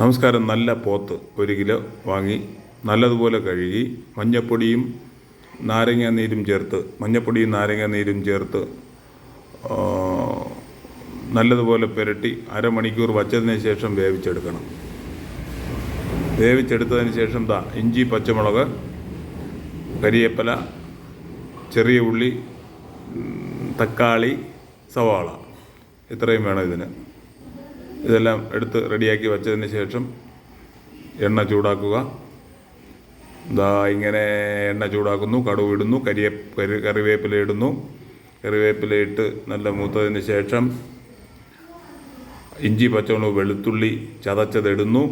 നമസ്കാരം. നല്ല പോത്ത് ഒരു കിലോ വാങ്ങി നല്ലതുപോലെ കഴുകി മഞ്ഞപ്പൊടിയും നാരങ്ങ നീരും ചേർത്ത് മഞ്ഞപ്പൊടിയും നാരങ്ങ നീരും ചേർത്ത് നല്ലതുപോലെ പുരട്ടി അരമണിക്കൂർ വച്ചതിന് ശേഷം വേവിച്ചെടുക്കണം. വേവിച്ചെടുത്തതിന് ശേഷം ദാ ഇഞ്ചി പച്ചമുളക് കരിയേപ്പല ചെറിയ ഉള്ളി തക്കാളി സവാള. ഇത്രയും വേണം ഇതിന്. ഇതെല്ലാം എടുത്ത് റെഡിയാക്കി വെച്ചതിന് ശേഷം എണ്ണ ചൂടാക്കുക. ദാ ഇങ്ങനെ എണ്ണ ചൂടാക്കുന്നു. കടുവ് ഇടുന്നു. കരിയെ കരി കറിവേപ്പില ഇടുന്നു. കറിവേപ്പില ഇട്ട് നല്ല മൂത്തതിന് ശേഷം ഇഞ്ചി പച്ചമുളക് വെളുത്തുള്ളി ചതച്ചതിടുന്നു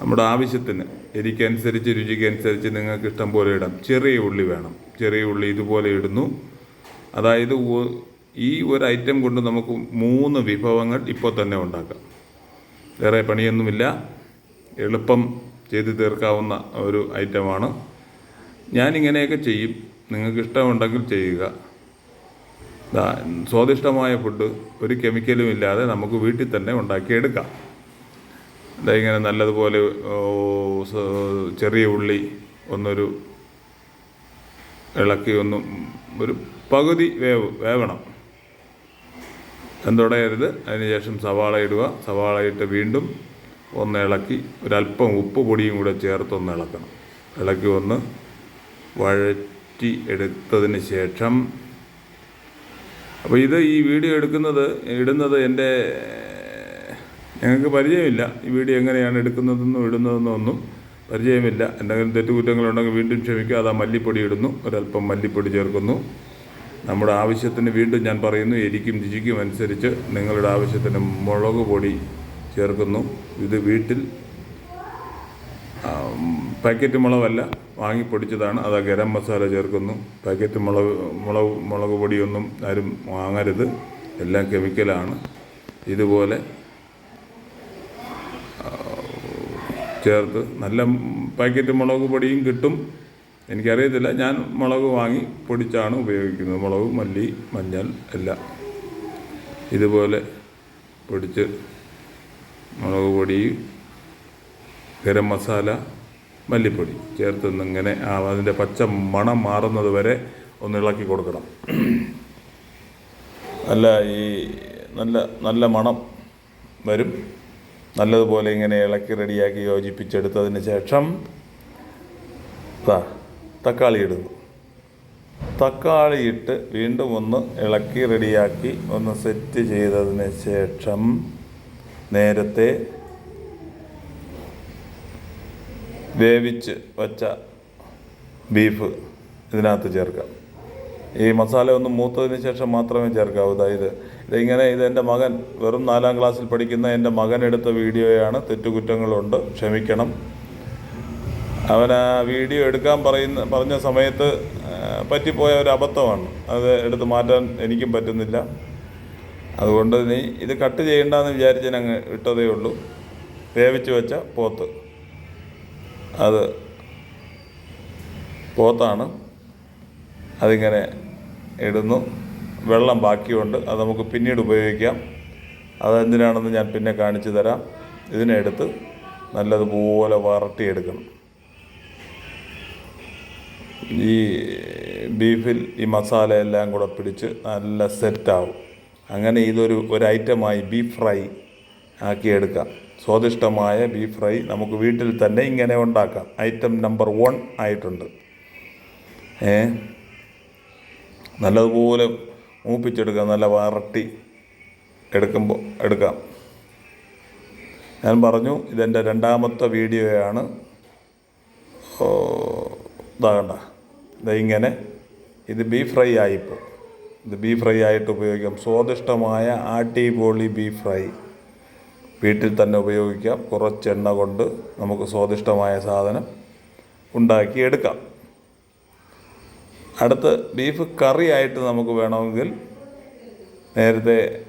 നമ്മുടെ ആവശ്യത്തിന് എരിക്കനുസരിച്ച് രുചിക്കനുസരിച്ച് നിങ്ങൾക്ക് ഇഷ്ടം പോലെ ഇടാം. ചെറിയ ഉള്ളി വേണം. ചെറിയ ഉള്ളി ഇതുപോലെ ഇടുന്നു. അതായത് ഈ ഒരു ഐറ്റം കൊണ്ട് നമുക്ക് മൂന്ന് വിഭവങ്ങൾ ഇപ്പോൾ തന്നെ ഉണ്ടാക്കാം. വേറെ പണിയൊന്നുമില്ല. എളുപ്പം ചെയ്ത് തീർക്കാവുന്ന ഒരു ഐറ്റമാണ് ഞാനിങ്ങനെയൊക്കെ ചെയ്യും. നിങ്ങൾക്ക് ഇഷ്ടമുണ്ടെങ്കിൽ ചെയ്യുക. സ്വാദിഷ്ടമായ ഫുഡ് ഒരു കെമിക്കലും ഇല്ലാതെ നമുക്ക് വീട്ടിൽ തന്നെ ഉണ്ടാക്കിയെടുക്കാം. ഇങ്ങനെ നല്ലതുപോലെ ചെറിയ ഉള്ളി ഒന്നൊരു ഇളക്കി ഒന്നും ഒരു പകുതി വേവ് വേവണം. എന്തുടയരുത് അതിനുശേഷം സവാള ഇടുക. സവാള ഇട്ട് വീണ്ടും ഒന്ന് ഇളക്കി ഒരല്പം ഉപ്പ് പൊടിയും കൂടെ ചേർത്ത് ഒന്ന് ഇളക്കണം. ഇളക്കി ഒന്ന് വഴറ്റി എടുത്തതിന് ശേഷം അപ്പോൾ ഇത് ഈ വീഡിയോ എടുക്കുന്നത് ഇടുന്നത് എന്റെ ഞങ്ങൾക്ക് പരിചയമില്ല. ഈ വീഡിയോ എങ്ങനെയാണ് എടുക്കുന്നതെന്നും ഇടുന്നതെന്നും ഒന്നും പരിചയമില്ല. എന്തെങ്കിലും തെറ്റുകുറ്റങ്ങളുണ്ടെങ്കിൽ വീണ്ടും ക്ഷമിക്കുക. ആ മല്ലിപ്പൊടി ഇടുന്നു. ഒരല്പം മല്ലിപ്പൊടി ചേർക്കുന്നു. നമ്മുടെ ആവശ്യത്തിന് വീണ്ടും ഞാൻ പറയുന്നു എരിക്കും രുചിക്കും അനുസരിച്ച് നിങ്ങളുടെ ആവശ്യത്തിന് മുളക് പൊടി ചേർക്കുന്നു. ഇത് വീട്ടിൽ പാക്കറ്റ് മുളകല്ല വാങ്ങി പൊടിച്ചതാണ്. അത് ഗരം മസാല ചേർക്കുന്നു. പാക്കറ്റ് മുളക് മുളക് മുളക് പൊടിയൊന്നും ആരും വാങ്ങരുത്. എല്ലാം കെമിക്കലാണ് ഇതുപോലെ ചേർത്ത് നല്ല പാക്കറ്റ് മുളക് പൊടിയും കിട്ടും. എനിക്കറിയത്തില്ല. ഞാൻ മുളക് വാങ്ങി പൊടിച്ചാണ് ഉപയോഗിക്കുന്നത്. മുളക് മല്ലി മഞ്ഞൾ എല്ലാം. ഇതുപോലെ പൊടിച്ച് മുളക് പൊടി ഗരം മസാല മല്ലിപ്പൊടി ചേർത്ത് ഇങ്ങനെ ആ അതിന്റെ പച്ച മണം മാറുന്നത് വരെ ഒന്ന് ഇളക്കി കൊടുക്കണം. അല്ല ഈ നല്ല നല്ല മണം വരും. നല്ലതുപോലെ ഇങ്ങനെ ഇളക്കി റെഡിയാക്കി യോജിപ്പിച്ചെടുത്തതിന് ശേഷം ദാ തക്കാളി ഇടുന്നു. തക്കാളി ഇട്ട് വീണ്ടും ഒന്ന് ഇളക്കി റെഡിയാക്കി ഒന്ന് സെറ്റ് ചെയ്തതിന് ശേഷം നേരത്തെ വേവിച്ച് വച്ച ബീഫ് ഇതിനകത്ത് ചേർക്കാം. ഈ മസാല ഒന്ന് മൂത്തതിന് ശേഷം മാത്രമേ ചേർക്കാവൂ. അതായത് ഇതിങ്ങനെ ഇത് എന്റെ മകൻ വെറും നാലാം ക്ലാസ്സിൽ പഠിക്കുന്ന എന്റെ മകൻ എടുത്ത വീഡിയോയാണ് തെറ്റുകുറ്റങ്ങളുണ്ട്. ക്ഷമിക്കണം. അവൻ ആ വീഡിയോ എടുക്കാൻ പറയുന്ന പറഞ്ഞ സമയത്ത് പറ്റിപ്പോയ ഒരു അബദ്ധമാണ്. അത് എടുത്ത് മാറ്റാൻ എനിക്കും പറ്റുന്നില്ല. അതുകൊണ്ട് നീ ഇത് കട്ട് ചെയ്യണ്ടെന്ന് വിചാരിച്ച് ഞാൻ അങ്ങ് ഇട്ടതേ ഉള്ളൂ. വേവിച്ച് വെച്ച പോത്ത്. അത് പോത്താണ്. അതിങ്ങനെ ഇടുന്നു. വെള്ളം ബാക്കിയുണ്ട്. അത് നമുക്ക് പിന്നീട് ഉപയോഗിക്കാം. അതെന്തിനാണെന്ന് ഞാൻ പിന്നെ കാണിച്ചു തരാം. ഇതിനെടുത്ത് നല്ലതുപോലെ വരട്ടിയെടുക്കണം. ഈ ബീഫിൽ ഈ മസാല എല്ലാം കൂടെ പിടിച്ച് നല്ല സെറ്റാവും. അങ്ങനെ ഇതൊരു ഒരു ഐറ്റമായി ബീഫ് ഫ്രൈ ആക്കിയെടുക്കാം. സ്വാദിഷ്ടമായ ബീഫ് ഫ്രൈ നമുക്ക് വീട്ടിൽ തന്നെ ഇങ്ങനെ ഉണ്ടാക്കാം. ഐറ്റം നമ്പർ വൺ ആയിട്ടുണ്ട്. ഏ? നല്ലതുപോലെ മൂപ്പിച്ചെടുക്കാം. നല്ല വരട്ടി എടുക്കുമ്പോൾ എടുക്കാം. ഞാൻ പറഞ്ഞു ഇതെന്റെ രണ്ടാമത്തെ വീഡിയോയാണ്. ഓ, ഇതാ കണ്ട. ഇതാ ഇങ്ങനെ. ഇത് ബീഫ് ഫ്രൈ ആയിപ്പോൾ ഇത് ബീഫ് ഫ്രൈ ആയിട്ട് ഉപയോഗിക്കാം. സ്വാദിഷ്ടമായ അടിപൊളി ബീഫ് ഫ്രൈ വീട്ടിൽ തന്നെ ഉപയോഗിക്കാം. കുറച്ച് എണ്ണ കൊണ്ട് നമുക്ക് സ്വാദിഷ്ടമായ സാധനം ഉണ്ടാക്കിയെടുക്കാം അടുത്ത് ബീഫ് കറി ആയിട്ട് നമുക്ക് വേണമെങ്കിൽ നേരത്തെ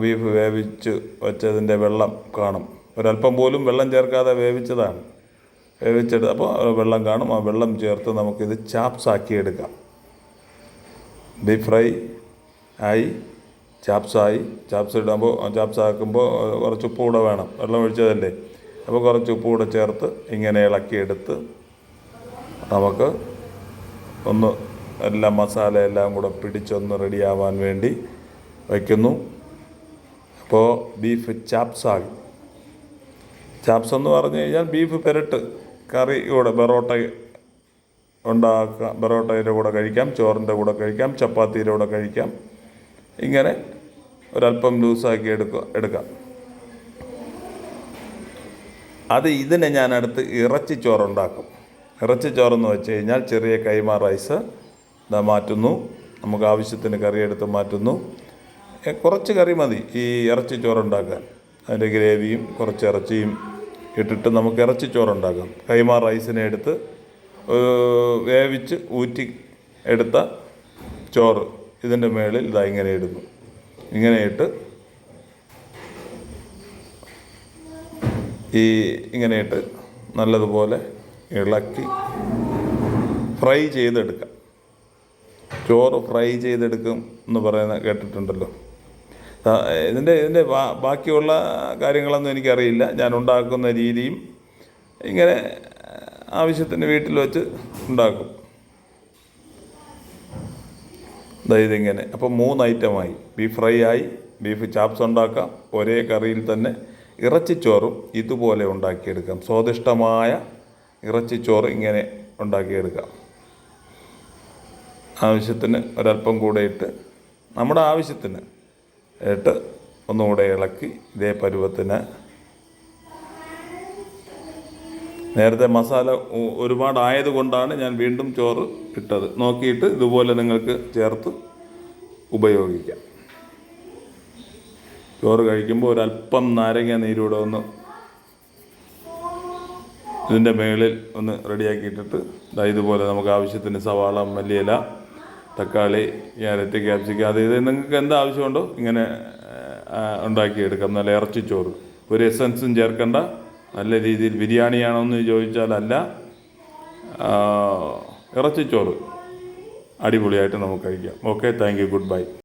ബീഫ് വേവിച്ച് വെച്ചതിന്റെ വെള്ളം കാണും. ഒരല്പം പോലും വെള്ളം ചേർക്കാതെ വേവിച്ചതാണ്. വേവിച്ചെടുത്ത് അപ്പോൾ വെള്ളം കാണും. ആ വെള്ളം ചേർത്ത് നമുക്കിത് ചാപ്സ് ആക്കി എടുക്കാം. ബീഫ് ഫ്രൈ ആയി ചാപ്സായി. ചാപ്സ് ഇടുമ്പോൾ ചാപ്സ് ആക്കുമ്പോൾ കുറച്ച് ഉപ്പ് കൂടെ വേണം. വെള്ളം ഒഴിച്ചതല്ലേ? അപ്പോൾ കുറച്ച് ഉപ്പ് കൂടെ ചേർത്ത് ഇങ്ങനെ ഇളക്കിയെടുത്ത് നമുക്ക് ഒന്ന് എല്ലാ മസാല എല്ലാം കൂടെ പിടിച്ചൊന്ന് റെഡിയാവാൻ വേണ്ടി വയ്ക്കുന്നു. അപ്പോൾ ബീഫ് ചാപ്സ് ആയി ചാപ്സ് എന്ന് പറഞ്ഞു കഴിഞ്ഞാൽ ബീഫ് പെരട്ട്. കറി കൂടെ ബെറോട്ട ഉണ്ടാക്കാം ബെറോട്ടയുടെ കൂടെ കഴിക്കാം ചോറിന്റെ കൂടെ കഴിക്കാം ചപ്പാത്തിയുടെ കൂടെ കഴിക്കാം. ഇങ്ങനെ ഒരല്പം ലൂസാക്കി എടുക്കുക എടുക്കാം. അത് ഇതിനെ ഞാൻ അടുത്ത് ഇറച്ചി ചോറുണ്ടാക്കും. ഇറച്ചി ചോറെന്ന് വെച്ച് കഴിഞ്ഞാൽ ചെറിയ കൈമ റൈസ് ഇതാ മാറ്റുന്നു. നമുക്ക് ആവശ്യത്തിന് കറി എടുത്ത് മാറ്റുന്നു. കുറച്ച് കറി മതി ഈ ഇറച്ചി ചോറുണ്ടാക്കാൻ. അതിന്റെ ഗ്രേവിയും കുറച്ച് ഇറച്ചിയും ഇട്ടിട്ട് നമുക്ക് ഇറച്ചിച്ചോറുണ്ടാക്കാം കൈമ റൈസിനെ എടുത്ത് വേവിച്ച് ഊറ്റി എടുത്ത ചോറ് ഇതിന്റെ മേളിൽ ഇതാ ഇങ്ങനെ ഇടുന്നു. ഇങ്ങനെ ഇട്ട് ഈ ഇങ്ങനെ ഇട്ട് നല്ലതുപോലെ ഇളക്കി ഫ്രൈ ചെയ്തെടുക്കാം. ചോറ് ഫ്രൈ ചെയ്തെടുക്കും എന്ന് പറയുന്ന കേട്ടിട്ടുണ്ടല്ലോ. ഇതിന്റെ ഇതിന്റെ ബാക്കിയുള്ള കാര്യങ്ങളൊന്നും എനിക്കറിയില്ല. ഞാൻ ഉണ്ടാക്കുന്ന രീതിയും ഇങ്ങനെ ആവശ്യത്തിന് വീട്ടിൽ വെച്ച് ഉണ്ടാക്കും. ഇതിങ്ങനെ. അപ്പോൾ മൂന്ന് ഐറ്റമായി. ബീഫ് ഫ്രൈ ആയി ബീഫ് ചാപ്സ് ഉണ്ടാക്കാം ഒരേ കറിയിൽ തന്നെ ഇറച്ചിച്ചോറും ഇതുപോലെ ഉണ്ടാക്കിയെടുക്കാം. സ്വാദിഷ്ടമായ ഇറച്ചിച്ചോറ് ഇങ്ങനെ ഉണ്ടാക്കിയെടുക്കാം. ആവശ്യത്തിന് ഒരല്പം കൂടെ ഇട്ട് നമ്മുടെ ആവശ്യത്തിന് ഇട്ട് ഒന്നുകൂടെ ഇളക്കി ഇതേ പരുവത്തിന്. നേരത്തെ മസാല ഒ- ഒരുപാടായത് കൊണ്ടാണ് ഞാൻ വീണ്ടും ചോറ് ഇട്ടത്. നോക്കിയിട്ട് ഇതുപോലെ നിങ്ങൾക്ക് ചേർത്ത് ഉപയോഗിക്കാം. ചോറ് കഴിക്കുമ്പോൾ ഒരല്പം നാരങ്ങ നീരൂടെ ഒന്ന് ഇതിന്റെ മേളിൽ ഒന്ന് റെഡിയാക്കിയിട്ടിട്ട് ഇതുപോലെ നമുക്ക് ആവശ്യത്തിന് സവാള മല്ലിയില തക്കാളി ക്യാരറ്റ് ക്യാപ്സിക്കം. അത് ഇത് നിങ്ങൾക്ക് എന്ത് ആവശ്യമുണ്ടോ ഇങ്ങനെ ഉണ്ടാക്കിയെടുക്കാം. നല്ല ഇറച്ചിച്ചോറ് ഒരു എസൻസും ചേർക്കണ്ട. നല്ല രീതിയിൽ ബിരിയാണിയാണോ എന്ന് ചോദിച്ചാൽ അല്ല ചോറ് ഇറച്ചിച്ചോറ് അടിപൊളിയായിട്ട് നമുക്ക് കഴിക്കാം. Okay thank you good bye